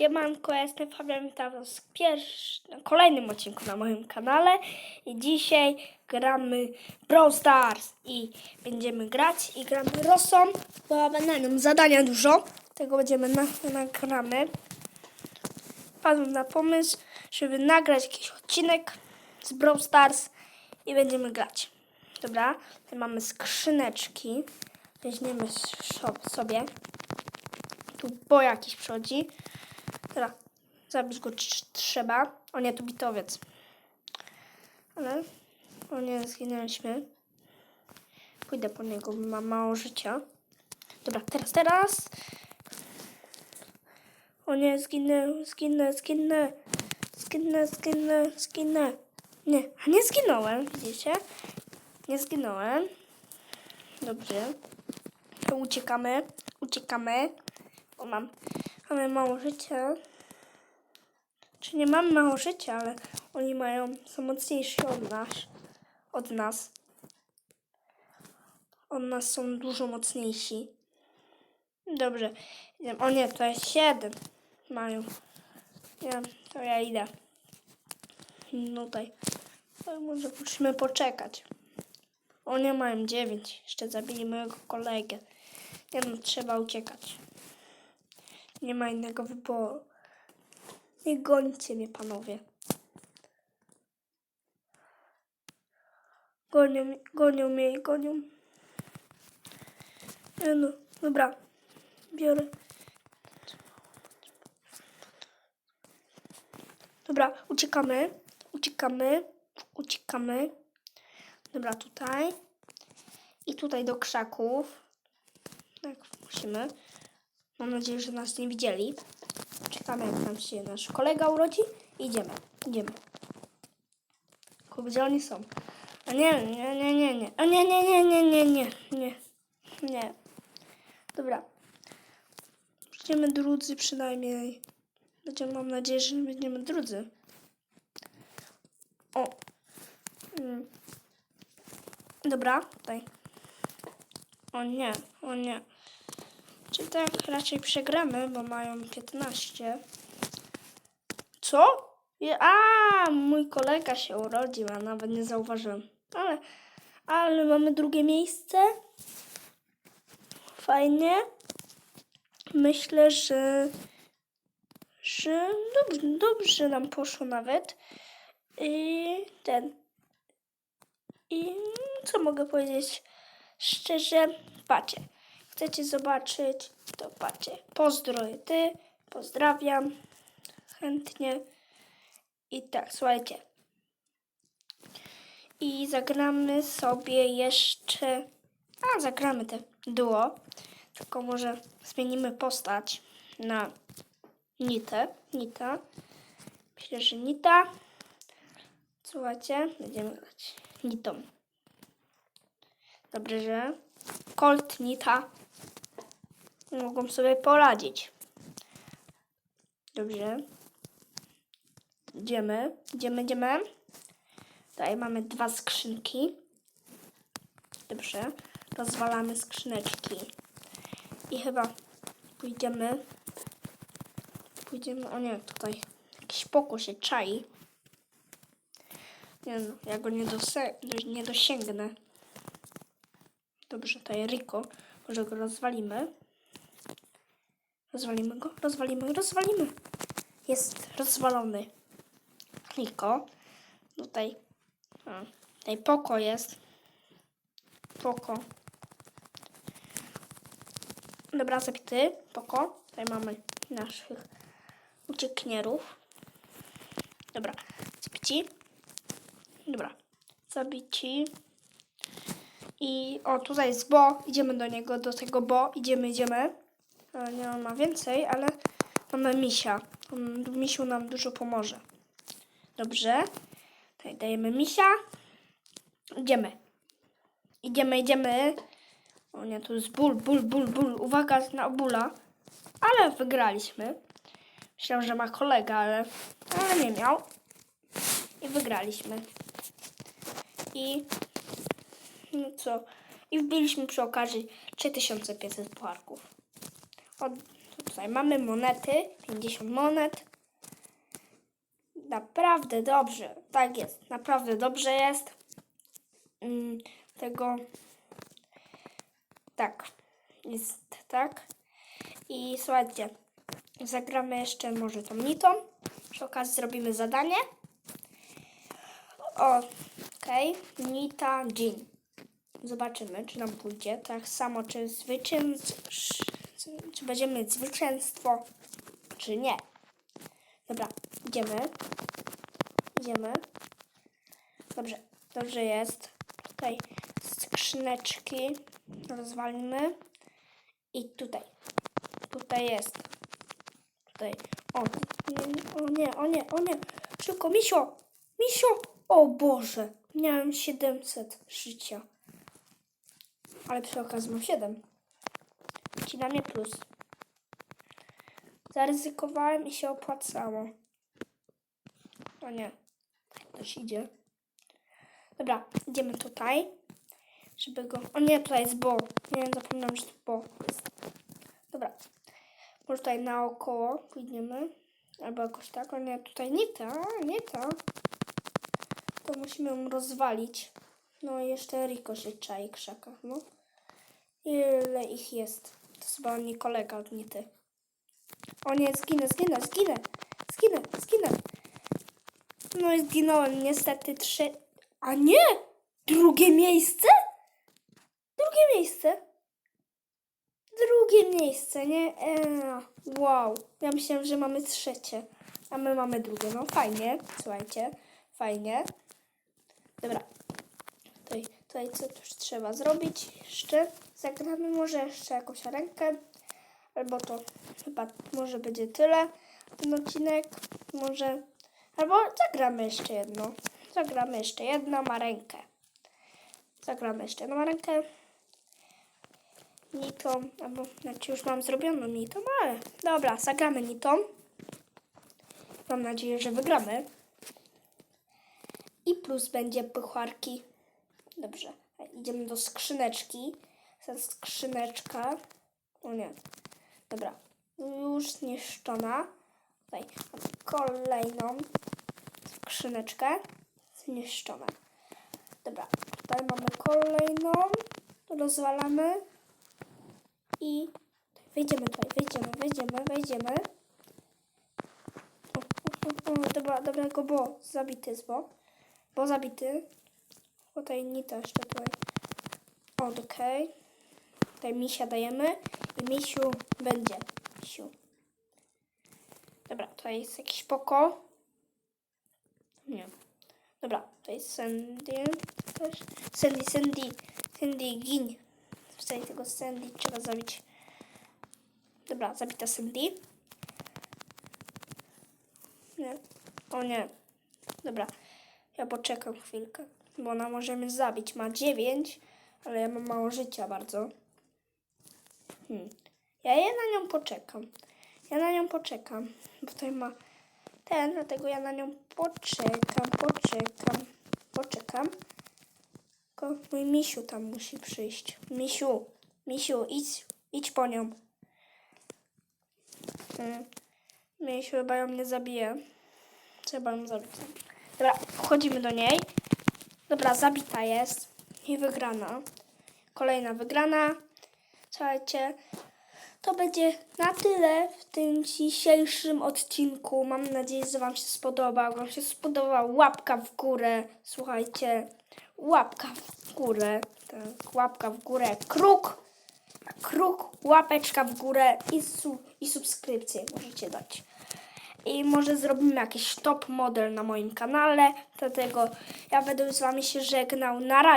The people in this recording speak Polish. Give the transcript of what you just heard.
Siemanko, ja jestem Fabian, witam w kolejnym odcinku na moim kanale i dzisiaj gramy Brawl Stars i będziemy grać i gramy Rosą, bo będę nam zadania dużo, tego będziemy na, nagramy. Padłem na pomysł, żeby nagrać jakiś odcinek z Brawl Stars i będziemy grać. Dobra, tutaj mamy skrzyneczki, weźmiemy so- sobie. Tu bo jakiś przychodzi. Teraz zabić go trz- trzeba. O nie, tu bitowiec. Ale o nie, zginęliśmy. Pójdę po niego, ma mało życia. Dobra, teraz, teraz. O nie, zginę, zginę, zginę. Zginę, zginę, zginę. Nie, a nie zginąłem, widzicie? Nie zginąłem. Dobrze. To uciekamy, uciekamy. Bo mam, mamy mało życia. Czy nie mamy mało życia, ale oni mają, są mocniejsi od nas. Od nas. Od nas są dużo mocniejsi. Dobrze. Idziemy. O nie, to jest siedem. Mają. Nie, to ja idę. No tutaj. Może musimy poczekać. Oni mają dziewięć. Jeszcze zabili mojego kolegę. Nie no, trzeba uciekać. Nie ma innego wyboru. Nie gońcie mnie, panowie. Gonią, gonią mnie gonią. Nie no, dobra. Biorę. Dobra, uciekamy. Uciekamy. Uciekamy. Dobra, tutaj. I tutaj do krzaków. Tak, musimy. Mam nadzieję, że nas nie widzieli. Czekamy, jak nam się nasz kolega urodzi. Idziemy, idziemy. Tylko Gdzie oni są? A nie, nie, nie, nie, nie. A nie, nie, nie, nie, nie, nie, nie. Nie. Dobra. Będziemy drudzy przynajmniej. Będziemy, mam nadzieję, że będziemy drudzy. O. Mm. Dobra, tutaj. O nie, o nie. Czy tak raczej przegramy, bo mają 15. Co? A, mój kolega się urodził, a nawet nie zauważyłem. Ale, ale mamy drugie miejsce. Fajnie. Myślę, że, że dobrze, dobrze nam poszło nawet. I ten. I co mogę powiedzieć? Szczerze, patrzcie. Chcecie zobaczyć, to patrzcie. Pozdroję ty, pozdrawiam chętnie. I tak, słuchajcie. I zagramy sobie jeszcze. A, zagramy te duo. Tylko może zmienimy postać na Nitę. Nita. Myślę, że Nita. Słuchajcie, będziemy grać Nitą. Dobrze, że Colt, Nita mogą sobie poradzić. Dobrze. Idziemy, idziemy, idziemy. Tutaj mamy dwa skrzynki. Dobrze. Rozwalamy skrzyneczki. I chyba pójdziemy. Pójdziemy. O nie, tutaj jakiś pokój się czai. Nie no, ja go nie, nie dosięgnę. Dobrze, tutaj Rico. Może go rozwalimy. Rozwalimy go, rozwalimy, rozwalimy. Jest rozwalony. Rico. Tutaj. Tutaj Poko jest. Poko. Dobra, zabity. Poko. Tutaj mamy naszych uciekinierów. Dobra, zabici. Dobra, zabici. I o, tutaj jest Bo. Idziemy do niego, do tego Bo. Idziemy, idziemy. Nie, on ma więcej, ale mamy Misia. On, Misiu nam dużo pomoże. Dobrze. Tutaj dajemy Misia. Idziemy. Idziemy, idziemy. O nie, tu jest ból, ból, ból, ból. Uwaga na bóla. Ale wygraliśmy. Myślałem, że ma kolega, ale, ale nie miał. I wygraliśmy. I no co? I wbiliśmy przy okazji 3500 pucharków. Od tutaj mamy monety, 50 monet. Naprawdę dobrze, tak jest, naprawdę dobrze jest. Mm, Tego, tak, jest tak. I słuchajcie, zagramy jeszcze może tą nitą. Przy okazji zrobimy zadanie. Okej, nita dzień. Zobaczymy, czy nam pójdzie. Tak samo, czy zwycięstwo, czy będziemy mieć zwycięstwo, czy nie. Dobra, idziemy. Idziemy. Dobrze, dobrze jest. Tutaj skrzyneczki rozwalimy. I tutaj. Tutaj jest. Tutaj. O nie, o nie, o nie, o nie. Szybko, misio! Misio! O Boże! Miałem 700 życia. Ale przy okazji mam 7. Ci na mnie plus. Zaryzykowałem i się opłacało. O nie. Ktoś idzie. Dobra, idziemy tutaj. Żeby go... O nie, tutaj jest bo. Nie, zapomniałam, że to bo jest. Dobra. Może tutaj naokoło pójdziemy. Albo jakoś tak. O nie, tutaj nie ta, nie ta. To musimy ją rozwalić. No i jeszcze Riko się czai krzakach, no. Ile ich jest? To jest chyba nie kolega, nie ty. O nie, zginę, zginę, zginę, zginę, zginę. No i zginąłem, niestety trzy... A nie! Drugie miejsce? Drugie miejsce. Drugie miejsce, nie? Eee, wow. Ja myślałem, że mamy trzecie. A my mamy drugie. No fajnie, słuchajcie. Fajnie. Dobra. Tutaj, co też trzeba zrobić jeszcze? Zagramy może jeszcze jakąś rękę. Albo to chyba może będzie tyle. Ten odcinek może... Albo zagramy jeszcze jedno. Zagramy jeszcze jedno, ma rękę. Zagramy jeszcze jedną rękę. Nitą, albo znaczy już mam zrobioną nitą, ale dobra, zagramy nitą. Mam nadzieję, że wygramy. I plus będzie pucharki. Dobrze, idziemy do skrzyneczki. Ta skrzyneczka. O nie. Dobra, już zniszczona. Tutaj kolejną skrzyneczkę. Zniszczona. Dobra, tutaj mamy kolejną. Rozwalamy. I wejdziemy tutaj, wejdziemy, wejdziemy, wejdziemy. O, o, o, o, dobra, dobrego, bo zabity jest, bo. Bo zabity. Tutaj nita jeszcze tutaj. Okej. Tutaj misia dajemy. I misiu będzie. Misiu. Dobra, tutaj jest jakiś poko. Nie. Dobra, tutaj jest Sandy. Też. Sandy, Sandy. Sandy, gin. Tutaj tego Sandy trzeba zabić. Dobra, zabita Sandy. Nie. O nie. Dobra. Ja poczekam chwilkę, bo ona może mnie zabić. Ma 9, ale ja mam mało życia bardzo. Hmm. Ja je na nią poczekam. Ja na nią poczekam. Bo tutaj ma ten, dlatego ja na nią poczekam, poczekam, poczekam. Tylko mój misiu tam musi przyjść. Misiu, misiu, idź, idź po nią. Hmm. Misiu chyba ją nie zabije. Trzeba ją zabić. Dobra, wchodzimy do niej. Dobra, zabita jest i wygrana. Kolejna wygrana. Słuchajcie, to będzie na tyle w tym dzisiejszym odcinku. Mam nadzieję, że Wam się spodobał. Wam się spodobał łapka w górę. Słuchajcie, łapka w górę. Tak, łapka w górę. Kruk, kruk, łapeczka w górę i, su i subskrypcję możecie dać. I może zrobimy jakiś top model na moim kanale. Dlatego ja będę z Wami się żegnał. Na razie.